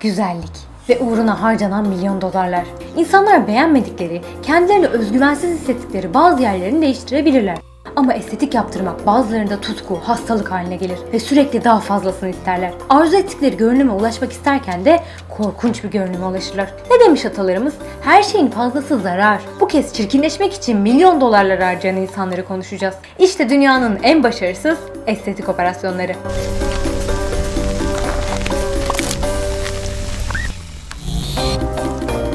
Güzellik ve uğruna harcanan milyon dolarlar. İnsanlar beğenmedikleri, kendilerini özgüvensiz hissettikleri bazı yerlerini değiştirebilirler. Ama estetik yaptırmak bazılarında tutku, hastalık haline gelir ve sürekli daha fazlasını isterler. Arzu ettikleri görünüme ulaşmak isterken de korkunç bir görünüme ulaşırlar. Ne demiş atalarımız? Her şeyin fazlası zarar. Bu kez çirkinleşmek için milyon dolarlar harcayan insanları konuşacağız. İşte dünyanın en başarısız estetik operasyonları.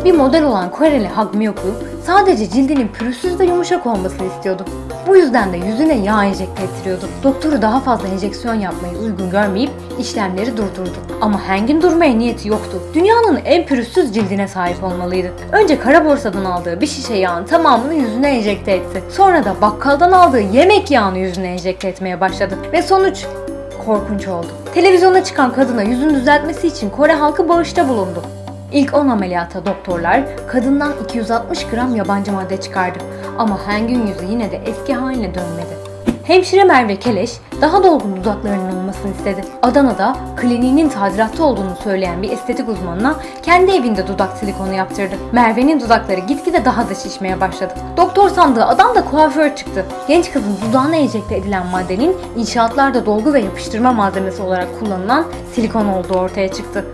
Bir model olan Koreli Hag Myoku sadece cildinin pürüzsüz ve yumuşak olmasını istiyordu. Bu yüzden de yüzüne yağ enjekte ettiriyordu. Doktoru daha fazla enjeksiyon yapmayı uygun görmeyip işlemleri durdurdu. Ama Hang'in durmaya niyeti yoktu. Dünyanın en pürüzsüz cildine sahip olmalıydı. Önce kara borsadan aldığı bir şişe yağın tamamını yüzüne enjekte etti. Sonra da bakkaldan aldığı yemek yağını yüzüne enjekte etmeye başladı. Ve sonuç korkunç oldu. Televizyona çıkan kadına yüzünü düzeltmesi için Kore halkı bağışta bulundu. İlk 10 ameliyata doktorlar kadından 260 gram yabancı madde çıkardı. Ama Hang'in yüzü yine de eski haline dönmedi. Hemşire Merve Keleş daha dolgun dudaklarının olmasını istedi. Adana'da kliniğinin tadilatta olduğunu söyleyen bir estetik uzmanına kendi evinde dudak silikonu yaptırdı. Merve'nin dudakları gitgide daha da şişmeye başladı. Doktor sandığı adam da kuaför çıktı. Genç kızın dudağına enjekte edilen maddenin inşaatlarda dolgu ve yapıştırma malzemesi olarak kullanılan silikon olduğu ortaya çıktı.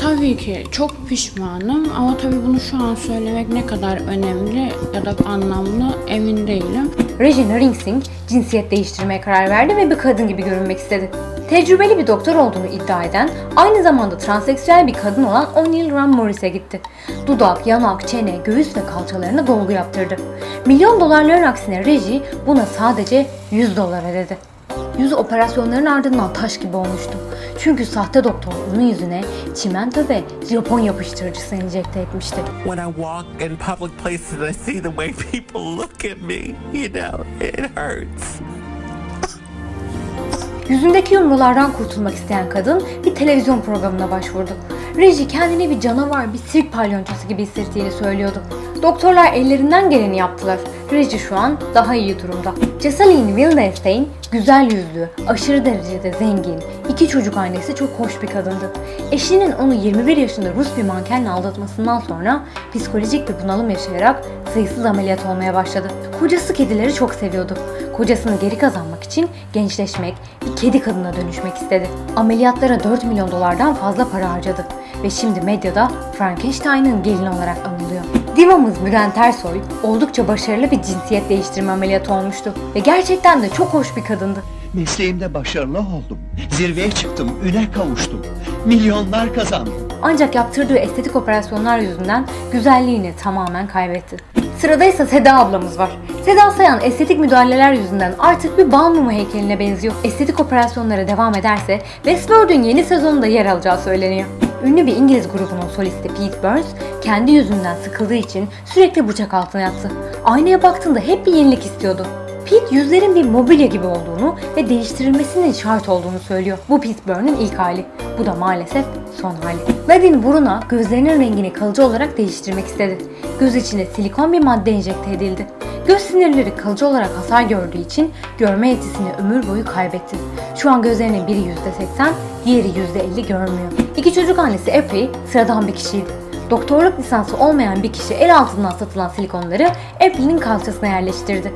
Tabii ki çok pişmanım ama tabii bunu şu an söylemek ne kadar önemli ya da anlamlı emin değilim. Regina Ringsing cinsiyet değiştirmeye karar verdi ve bir kadın gibi görünmek istedi. Tecrübeli bir doktor olduğunu iddia eden, aynı zamanda transseksüel bir kadın olan O'Neill Ram Morris'e gitti. Dudak, yanak, çene, göğüs ve kalçalarına dolgu yaptırdı. Milyon dolarların aksine reji buna sadece 100 dolar ödedi. Yüzü operasyonların ardından taş gibi olmuştu. Çünkü sahte doktor onun yüzüne çimento ve Japon yapıştırıcısı enjekte etmişti. When I walk in public places I see the way people look at me, you know, it hurts. Yüzündeki yumrulardan kurtulmak isteyen kadın bir televizyon programına başvurdu. Reji kendini bir canavar, bir sirk palyonçosu gibi hissettiğini söylüyordu. Doktorlar ellerinden geleni yaptılar. Reji şu an daha iyi durumda. Jessalyn Wildenstein güzel yüzlü, aşırı derecede zengin, iki çocuk annesi çok hoş bir kadındı. Eşinin onu 21 yaşında Rus bir mankenle aldatmasından sonra psikolojik bir bunalım yaşayarak sayısız ameliyat olmaya başladı. Kocası kedileri çok seviyordu. Kocasını geri kazanmak için gençleşmek, bir kedi kadına dönüşmek istedi. Ameliyatlara 4 milyon dolardan fazla para harcadı ve şimdi medyada Frankenstein'ın gelini olarak anılıyor. Divamız Bülent Ersoy oldukça başarılı bir cinsiyet değiştirme ameliyatı olmuştu ve gerçekten de çok hoş bir kadındı. Mesleğimde başarılı oldum. Zirveye çıktım, üne kavuştum. Milyonlar kazandım. Ancak yaptırdığı estetik operasyonlar yüzünden güzelliğini tamamen kaybetti. Sırada ise Seda ablamız var. Seda Sayan estetik müdahaleler yüzünden artık bir bal mumu heykeline benziyor. Estetik operasyonlara devam ederse Westworld'un yeni sezonunda yer alacağı söyleniyor. Ünlü bir İngiliz grubunun solisti Pete Burns kendi yüzünden sıkıldığı için sürekli bıçak altına yattı. Aynaya baktığında hep bir yenilik istiyordu. Pete yüzlerin bir mobilya gibi olduğunu ve değiştirilmesinin şart olduğunu söylüyor. Bu Pete Burne'ın ilk hali. Bu da maalesef son hali. Nadine Bruna gözlerinin rengini kalıcı olarak değiştirmek istedi. Göz içine silikon bir madde enjekte edildi. Göz sinirleri kalıcı olarak hasar gördüğü için görme yetisini ömür boyu kaybetti. Şu an gözlerinin biri %80, diğeri %50 görmüyor. İki çocuk annesi April sıradan bir kişiydi. Doktorluk lisansı olmayan bir kişi el altından satılan silikonları April'in kalçasına yerleştirdi.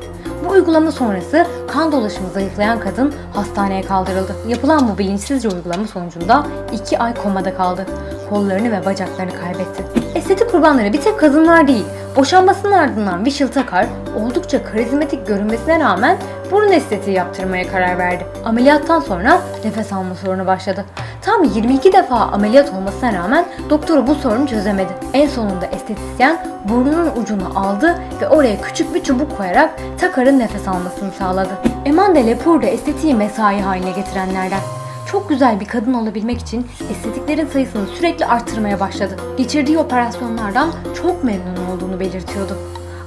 Uygulama sonrası kan dolaşımı zayıflayan kadın hastaneye kaldırıldı. Yapılan bu bilinçsizce uygulama sonucunda 2 ay komada kaldı. Kollarını ve bacaklarını kaybetti. Estetik kurbanları bir tek kadınlar değil. Boşanmasının ardından Vishal Takar oldukça karizmatik görünmesine rağmen burun estetiği yaptırmaya karar verdi. Ameliyattan sonra nefes alma sorunu başladı. Tam 22 defa ameliyat olmasına rağmen doktoru bu sorunu çözemedi. En sonunda estetisyen burnunun ucunu aldı ve oraya küçük bir çubuk koyarak Takar'ın nefes almasını sağladı. Emande Lepur da estetiği mesai haline getirenlerden. Çok güzel bir kadın olabilmek için estetiklerin sayısını sürekli arttırmaya başladı. Geçirdiği operasyonlardan çok memnun olduğunu belirtiyordu.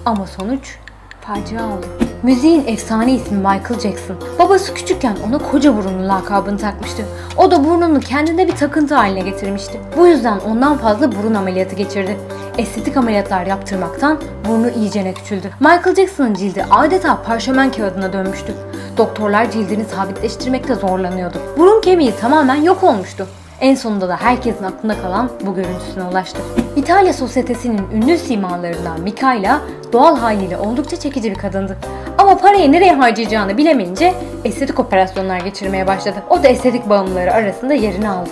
Ama sonuç facia oldu. Müziğin efsane ismi Michael Jackson. Babası küçükken ona koca burunlu lakabını takmıştı. O da burnunu kendine bir takıntı haline getirmişti. Bu yüzden ondan fazla burun ameliyatı geçirdi. Estetik ameliyatlar yaptırmaktan burnu iyicene küçüldü. Michael Jackson'ın cildi adeta parşömen kağıdına dönmüştü. Doktorlar cildini sabitleştirmekte zorlanıyordu. Burun kemiği tamamen yok olmuştu. En sonunda da herkesin aklında kalan bu görüntüsüne ulaştı. İtalya sosyetesinin ünlü simalarından Mikaela doğal haliyle oldukça çekici bir kadındı. Ama parayı nereye harcayacağını bilemeyince estetik operasyonlar geçirmeye başladı. O da estetik bağımlıları arasında yerini aldı.